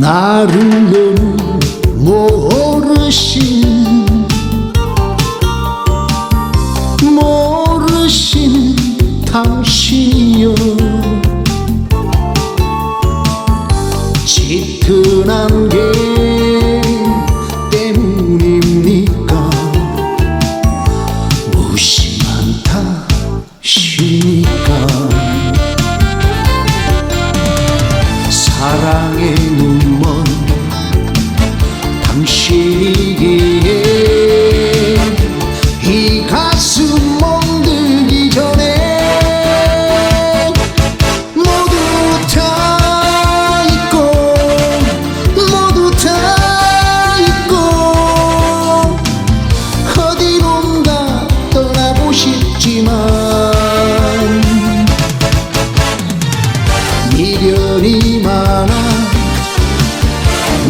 나를 모르신 모르신 당신이여 짙은 게 때문입니까? 무심한 탓이니까. 사랑의 눈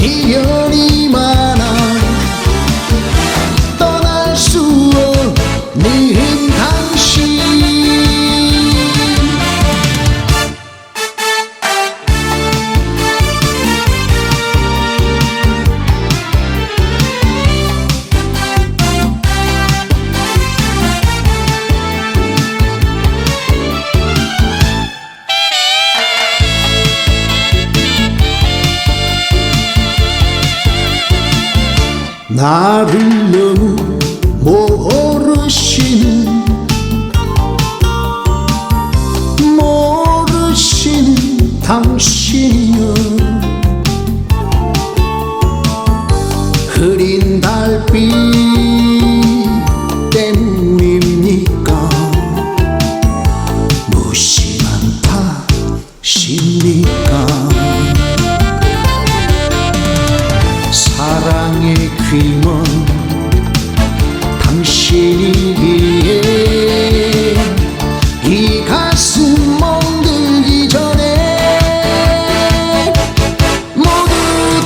何より 나를 너무 모르시는 모르시는 당신이여. 흐린 달빛 당신이기에 이 가슴 멍들기 전에 모두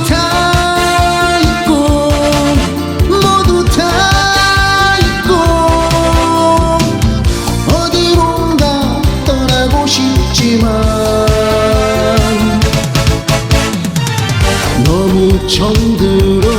다 잊고 모두 다 잊고 어디론가 떠나고 싶지만 너무 정들어